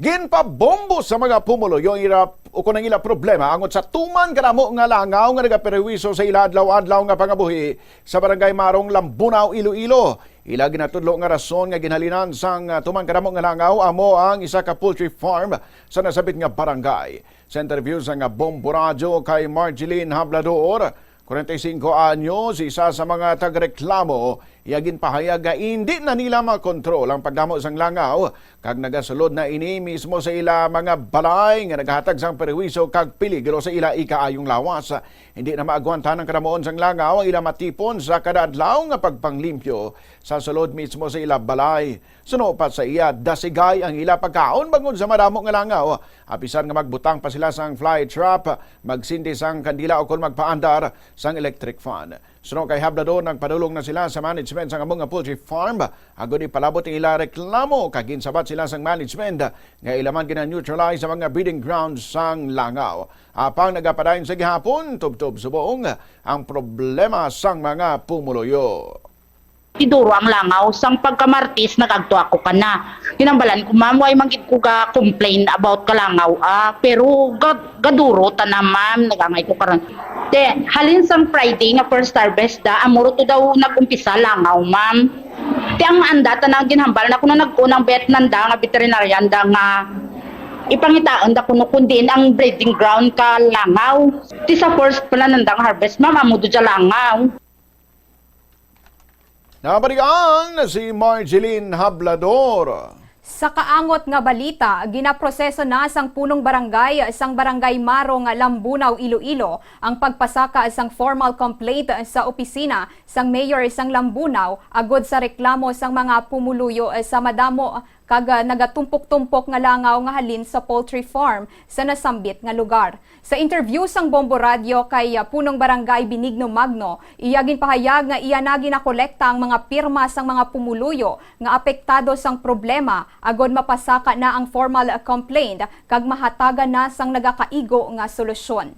Ginpabombo sa mga pumulo yung ira o kunang ila problema angot sa tuman kanamo nga langaw nga nagaperwiso sa ila adlaw-adlaw nga pangabuhi sa barangay Marong Lambunaw, Iloilo. Ila ginatudlo nga rason nga ginhalinan sang tuman kanamo nga langaw amo ang isa ka poultry farm sa nasabit nga barangay. Sa interview sa nga Bombo Radio kay Marjeline Hablador, 45 anyos, isa sa mga tagreklamo, iyagin pahayag hindi na nila makontrol ang pagdamo sang langaw kag nagasulod na ini mismo sa ila mga balay nga naghatag sang perwiso kag peligro sa ila ikaayong lawas. Hindi na maagwantan ang kadamoon sang langaw ang ila matipon sa kada adlaw nga pagpanglimpyo sa sulod mismo sa ila balay. Suno pa sa iya dasigay ang ila pagkaon bangod sa madamo nga langaw. Apisan nga magbutang pa sila sang fly trap, magsindi sang kandila o kung magpaandar sang electric fan. Suno kay Hablador nagpadulong na sila sa management sang among poultry farm. Agon ipalabot ang ila reklamo kag ginsabat sila sang management nga ilaman gina-neutralize sa mga breeding grounds sang langaw. Apang nagapadayon sa gihapon, tubtob subong ang problema sang mga pumuluyo. Iduro ang langaw sang pagkamartis nagagto ako kana. Hinambalan ko ma'am why magid ko ga complain about kalangaw ah pero ga, gaduro ta na ma'am nagangay ko karon. Te halin sang Friday nga first harvest da amuro to daw nagumpisa langaw ma'am. Te ang anda ta na ginhambalan ako na nagkunang bet nanda nga veterinarian da nga ipangitaan da kuno kundin ang breeding ground ka langaw. Ti sa first pala nandang harvest ma'am amo do langaw. Nabalikan si Marjeline Hablador. Sa kaangot nga balita, ginaproseso na sang punong barangay sang barangay Marong Lambunaw, Iloilo ang pagpasaka sang formal complaint sa opisina sang mayor sang Lambunaw agod sa reklamo sang mga pumuluyo sa madamo kag nagatumpok-tumpok nga langaw nga halin sa poultry farm sa nasambit nga lugar. Sa interview sang Bombo Radio kay uh, punong barangay Binigno Magno, iyagin pahayag nga iya na ginakolekta ang mga pirma sang mga pumuluyo nga apektado sang problema agod mapasaka na ang formal uh, complaint kag mahatagan na sang nagakaigo nga solusyon.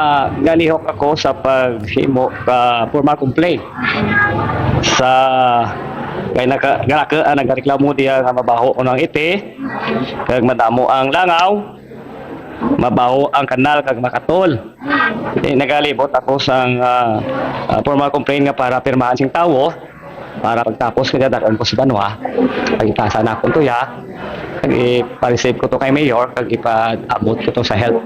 Ah, galihok ako sa paghimo ka formal complaint sa kay naka galaka ah, nagareklamo diya nga mabaho ko ng ite kag madamo ang langaw. Mabaho ang kanal kag makatol. Eh, nagalibot ako sang ah, ah, formal complaint nga para pirmahan sing tawo. Para pagtapos kaya dagan ko sa banwa. Kag itasa na akong tuya kag ipa-receive ko to kay mayor kag ipa-abot ko to sa health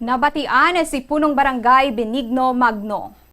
Nabatian si punong barangay Benigno Magno.